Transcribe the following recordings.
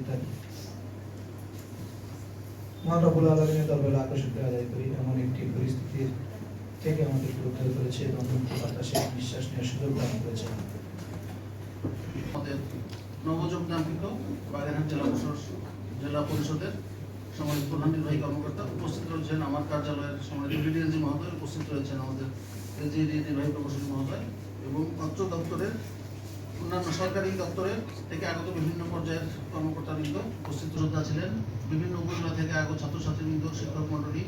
ইত্যাদি মহানবুল আলমিনের দরবারে আকর্ষিত আদায় করি, এমন একটি পরিস্থিতির থেকে আমাদেরকে উদ্ধার করেছে এবং বাতাসে নিঃশ্বাস নেওয়ার সুযোগ দান করেছে। নবযোগদানকৃত বাগেরহাট জেলা পরিষদ জেলা পরিষদের সম্মানিত প্রধান নির্বাহী কর্মকর্তা উপস্থিত রয়েছেন। আমার কার্যালয়ের সম্মানিত ডিডিএলজি মহোদয় উপস্থিত রয়েছেন আমাদের এলজিডি নির্বাহী প্রকৌশলী মহোদয় এবং অত্র দপ্তরের অন্যান্য সরকারি দপ্তরের থেকে আগত বিভিন্ন পর্যায়ের কর্মকর্তাবৃন্দ উপস্থিত শ্রদ্ধা ছিলেন। বিভিন্ন উপজেলা থেকে আগত ছাত্রছাত্রীবৃন্দ, শিক্ষক মণ্ডলী,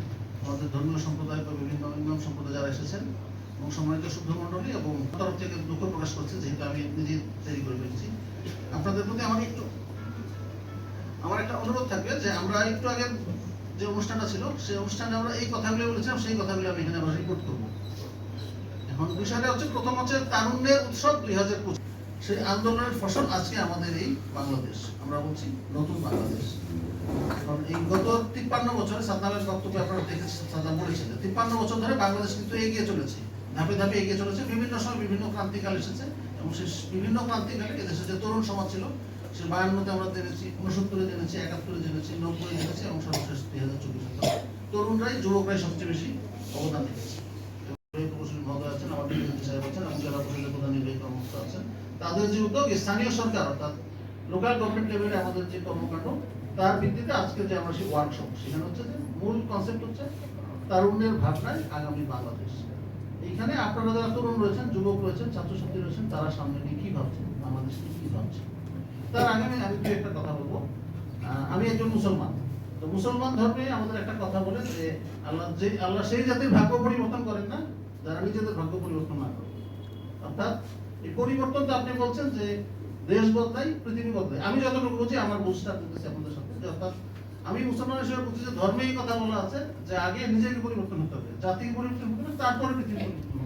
আমাদের ধর্মীয় সম্প্রদায় বা বিভিন্ন ইমাম সম্প্রদায় যারা এসেছেন এবং সম্মানিত শুদ্ধ মণ্ডলী এবং তরফ থেকে দুঃখ প্রকাশ করছি, যেহেতু আমি নিজে তৈরি করে ফেলছি। আপনাদের প্রতি আমার একটু, আমার একটা অনুরোধ থাকবে যে আমরা একটু আগে যে অনুষ্ঠানটা ছিল, সেই অনুষ্ঠানে আমরা এই কথাগুলো বলেছিলাম, সেই কথাগুলো আমি এখানে আবার রিপোর্ট করব। এখন বিষয়টা হচ্ছে, প্রথম হচ্ছে তারুণ্যের উৎসব দুই হাজার পঁচিশ। সেই আন্দোলনের ফসল আজকে আমাদের এই বাংলাদেশ। আমরা বলছি নতুন বাংলাদেশ। এখন এই গত তিপ্পান্ন বছরে সাদ্দামের আপনারা দেখেছেন, সাদ্দাম তিপ্পান্ন বছর ধরে বাংলাদেশ কিন্তু এগিয়ে চলেছে। ধাপে ধাপে এগিয়ে চলেছে। বিভিন্ন সময় বিভিন্ন ক্রান্তিকাল এসেছে এবং সেই বিভিন্ন ক্রান্তিকালে যে তরুণ সমাজ ছিল, সে বায়ান্নতে আমরা জেনেছি উনসত্তরে জেনেছি, একাত্তরে জেনেছি, নব্বই জেনেছি এবং সর্বশেষ দুই হাজার চব্বিশে তরুণরাই, যুবকরাই সবচেয়ে বেশি অবদান রেখেছে। মহোদয় আছেন, আমার সাহেব আছেন জেলা প্রধান নির্বাহী কর্মকর্তা আছেন। তাদের যে উদ্যোগ স্থানীয় সরকার, অর্থাৎ লোকাল গভর্নমেন্ট লেভেলে আমাদের যে কর্মকাণ্ড, তার ভিত্তিতে আজকে যে আমরা সেই ওয়ার্কশপ সেখানে হচ্ছে যে মূল কনসেপ্ট হচ্ছে তারুণ্যের ভাবনায় আগামী বাংলাদেশ। এইখানে আপনারা যারা তরুণ রয়েছেন, যুবক রয়েছেন, ছাত্রছাত্রী রয়েছেন, তারা সামনে নিয়ে কি ভাবছেন? বাংলাদেশ নিয়ে কি ভাবছেন তার আগে আমি দু একটা কথা বলব। আমি একজন মুসলমান। তো মুসলমান ধর্মে আমাদের একটা কথা বলে যে, আল্লাহ যে, আল্লাহ সেই জাতির ভাগ্য পরিবর্তন করেন না যারা নিজেদের ভাগ্য পরিবর্তন না করে অর্থাৎ এই পরিবর্তন তো আপনি বলছেন যে দেশ বদলাই পৃথিবী বদলাই আমি যতটুকু বুঝি আমার বুঝটা বলতেছি আপনাদের সাথে। অর্থাৎ আমি মুসলমান হিসেবে বুঝি যে ধর্মে এই কথা বলা আছে, যে আগে নিজেকে পরিবর্তন হতে হবে, জাতিকে পরিবর্তন হতে হবে, তারপরে পৃথিবী পরিবর্তন